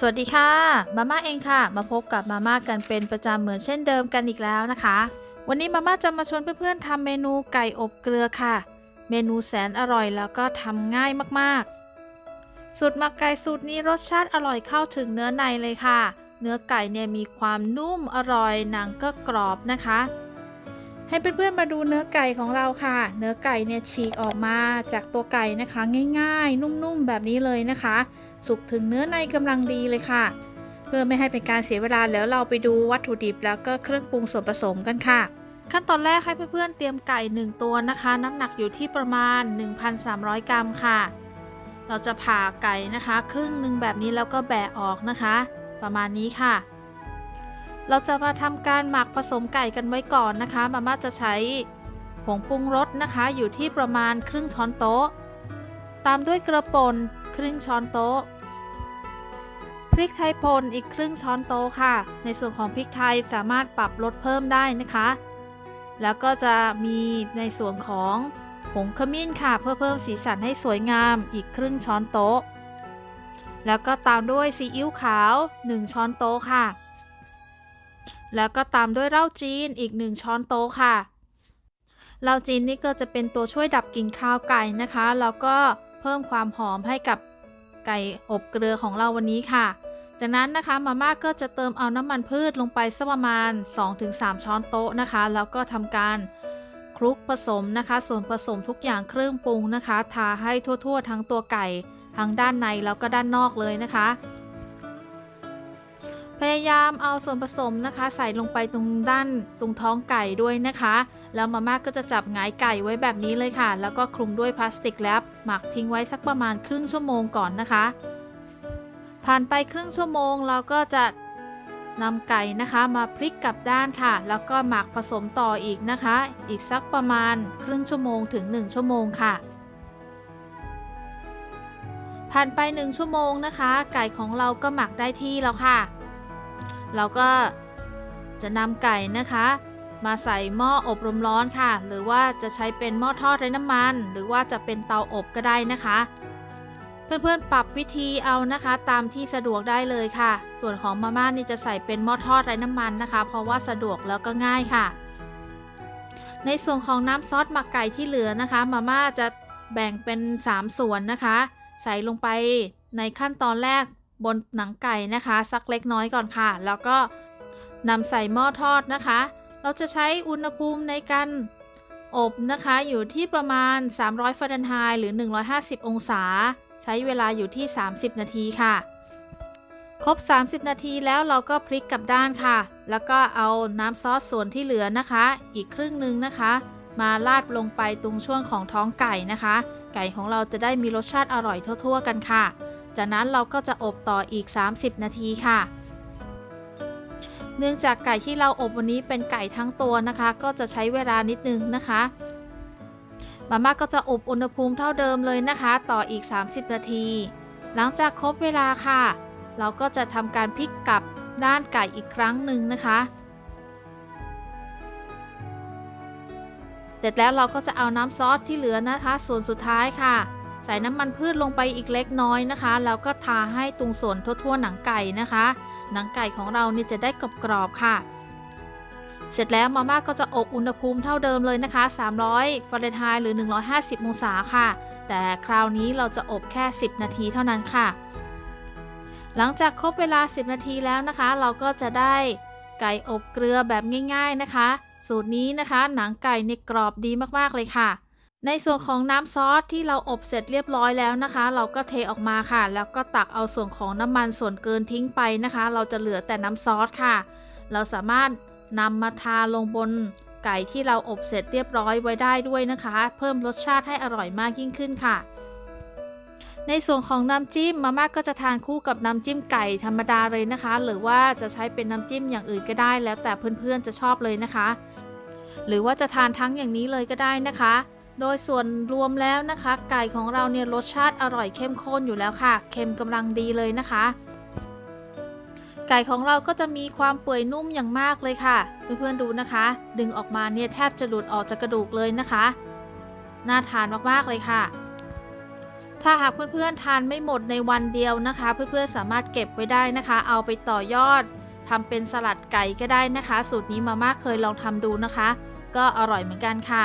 สวัสดีค่ะมาม่าเองค่ะ มาพบกับมาม่ากันเป็นประจำเหมือนเช่นเดิมกันอีกแล้วนะคะ วันนี้มาม่าจะมาชวนเพื่อนๆทำเมนูไก่อบเกลือค่ะ เมนูแสนอร่อยแล้วก็ทำง่ายมากๆ สูตรหมักไก่สูตรนี้รสชาติอร่อยเข้าถึงเนื้อในเลยค่ะ เนื้อไก่เนี่ยมีความนุ่มอร่อยหนังก็กรอบนะคะ ให้เพื่อนๆมาดูเนื้อไก่ของเราค่ะ เนื้อไก่เนี่ยฉีกออกมาจากตัวไก่นะคะ ง่ายๆ นุ่มๆ แบบนี้เลยนะคะ สุกถึงเนื้อในกำลังดีเลยค่ะ เพื่อไม่ให้เป็นการเสียเวลาแล้วเราไปดูวัตถุดิบแล้วก็เครื่องปรุงส่วนผสมกันค่ะ ขั้นตอนแรกให้เพื่อนๆเตรียมไก่ 1 ตัวนะคะ น้ำหนักอยู่ที่ประมาณ 1,300 กรัมค่ะ เราจะผ่าไก่นะคะ ครึ่งหนึ่งแบบนี้แล้วก็แบะออกนะคะ ประมาณนี้ค่ะ เราจะมาทำการหมักผสมไก่กันไว้ก่อนนะคะ มาม่าจะใช้ผงปรุงรสนะคะ อยู่ที่ประมาณครึ่งช้อนโต๊ะ ตามด้วยกระป่นครึ่งช้อนโต๊ะ พริกไทยป่นอีกครึ่งช้อนโต๊ะค่ะ ในส่วนของพริกไทยสามารถปรับลดเพิ่มได้นะคะ แล้วก็จะมีในส่วนของผงขมิ้นค่ะ เพื่อเพิ่มสีสันให้สวยงามอีกครึ่งช้อนโต๊ะ แล้วก็ตามด้วยซีอิ๊วขาว 1 ช้อนโต๊ะค่ะ แล้วก็ตามด้วยเหล้าจีนอีก 1 ช้อนโต๊ะค่ะเหล้าจีนนี่ก็จะเป็นตัวช่วยดับกลิ่นคาวไก่นะคะ แล้วก็เพิ่มความหอมให้กับไก่อบเกลือของเราวันนี้ค่ะ จากนั้นนะคะมาม่าก็จะเติมเอาน้ำมันพืชลงไปสักประมาณ 2-3 ช้อนโต๊ะนะคะ แล้วก็ทำการคลุกผสมนะคะ ส่วนผสมทุกอย่างเครื่องปรุงนะคะ ทาให้ทั่ว ๆ ทั้งตัวไก่ทั้งด้านในแล้วก็ด้านนอกเลยนะคะ พยายามเอาส่วนผสมนะคะ ใส่ลงไปตรงด้านตรงท้องไก่ด้วยนะคะ แล้วมาม่าก็จะจับหงายไก่ไว้แบบนี้เลยค่ะ แล้วก็คลุมด้วยพลาสติกแรปหมักทิ้งไว้สักประมาณครึ่งชั่วโมงก่อนนะคะ ผ่านไปครึ่งชั่วโมงเราก็จะนำไก่นะคะมาพลิกกลับด้านค่ะ แล้วก็หมักผสมต่ออีกนะคะ อีกสักประมาณครึ่งชั่วโมงถึง 1 ชั่วโมงค่ะ ผ่านไป 1 ชั่วโมงนะคะ ไก่ของเราก็หมักได้ที่แล้วค่ะ เราก็จะนำไก่นะคะ มาใส่หม้ออบลมร้อนค่ะ หรือว่าจะใช้เป็นหม้อทอดไร้น้ำมัน หรือว่าจะเป็นเตาอบก็ได้นะคะ เพื่อนๆปรับวิธีเอานะคะ ตามที่สะดวกได้เลยค่ะ ส่วนของมาม่านี่จะใส่เป็นหม้อทอดไร้น้ำมันนะคะ เพราะว่าสะดวกแล้วก็ง่ายค่ะ ในส่วนของน้ำซอสหมักไก่ที่เหลือนะคะ มาม่าจะแบ่งเป็น 3 ส่วนนะคะ ใส่ลงไปในขั้นตอนแรก บนหนังไก่นะคะสักเล็กน้อยก่อนค่ะ แล้วก็นำใส่หม้อทอดนะคะ เราจะใช้อุณหภูมิในการอบนะคะ อยู่ที่ประมาณ 300ฟาเรนไฮต์หรือ 150 องศา ใช้เวลาอยู่ที่ 30 นาทีค่ะ ครบ 30 นาทีแล้วเราก็พลิกกลับด้านค่ะ แล้วก็เอาน้ำซอสส่วนที่เหลือนะคะ อีกครึ่งหนึ่งนะคะ มาราดลงไปตรงช่วงของท้องไก่นะคะ ไก่ของเราจะได้มีรสชาติอร่อยทั่ว ๆ กันค่ะ จากนั้นเราก็จะอบต่ออีก 30 นาทีค่ะ เนื่องจากไก่ที่เราอบวันนี้เป็นไก่ทั้งตัวนะคะ ก็จะใช้เวลานิดนึงนะคะมาม่าก็จะอบอุณหภูมิเท่าเดิมเลยนะคะ ต่ออีก 30 นาที หลังจากครบเวลาค่ะ เราก็จะทำการพลิกกลับด้านไก่อีกครั้งหนึ่งนะคะ เสร็จแล้วเราก็จะเอาน้ำซอสที่เหลือนะคะ ส่วนสุดท้ายค่ะ ใส่น้ำมันพืชลงไปอีกเล็กน้อยนะคะ แล้วก็ทาให้ตรงส่วนทั่วๆหนังไก่นะคะ หนังไก่ของเรานี่จะได้กรอบๆค่ะ เสร็จแล้วมาม่าก็จะอบอุณหภูมิเท่าเดิมเลยนะคะ 300ฟาเรนไฮต์หรือ 150 องศาค่ะ แต่คราวนี้เราจะอบแค่ 10 นาทีเท่านั้นค่ะ หลังจากครบเวลา 10 นาทีแล้วนะคะ เราก็จะได้ไก่อบเกลือแบบง่าย ๆนะคะ สูตรนี้นะคะ หนังไก่เนี่ยกรอบดีมากๆเลยค่ะ ในส่วนของน้ำซอสที่เราอบเสร็จเรียบร้อยแล้วนะคะ เราก็เทออกมาค่ะ แล้วก็ตักเอาส่วนของน้ำมันส่วนเกินทิ้งไปนะคะ เราจะเหลือแต่น้ำซอสค่ะ เราสามารถนำมาทาลงบนไก่ที่เราอบเสร็จเรียบร้อยไว้ได้ด้วยนะคะ เพิ่มรสชาติให้อร่อยมากยิ่งขึ้นค่ะ ในส่วนของน้ำจิ้มมาม่าก็จะทานคู่กับน้ำจิ้มไก่ธรรมดาเลยนะคะ หรือว่าจะใช้เป็นน้ำจิ้มอย่างอื่นก็ได้ แล้วแต่เพื่อนๆจะชอบเลยนะคะ หรือว่าจะทานทั้งอย่างนี้เลยก็ได้นะคะ โดยส่วนรวมแล้วนะคะ ไก่ของเราเนี่ยรสชาติอร่อยเข้มข้นอยู่แล้วค่ะ เค็มกำลังดีเลยนะคะ ไก่ของเราก็จะมีความเปื่อยนุ่มอย่างมากเลยค่ะเพื่อนๆดูนะคะ ดึงออกมาเนี่ยแทบจะหลุดออกจากกระดูกเลยนะคะน่าทานมากๆเลยค่ะ ถ้าหากเพื่อนๆทานไม่หมดในวันเดียวนะคะ เพื่อนๆสามารถเก็บไว้ได้นะคะ เอาไปต่อยอดทำเป็นสลัดไก่ก็ได้นะคะ สูตรนี้มาม่าเคยลองทำดูนะคะ ก็อร่อยเหมือนกันค่ะ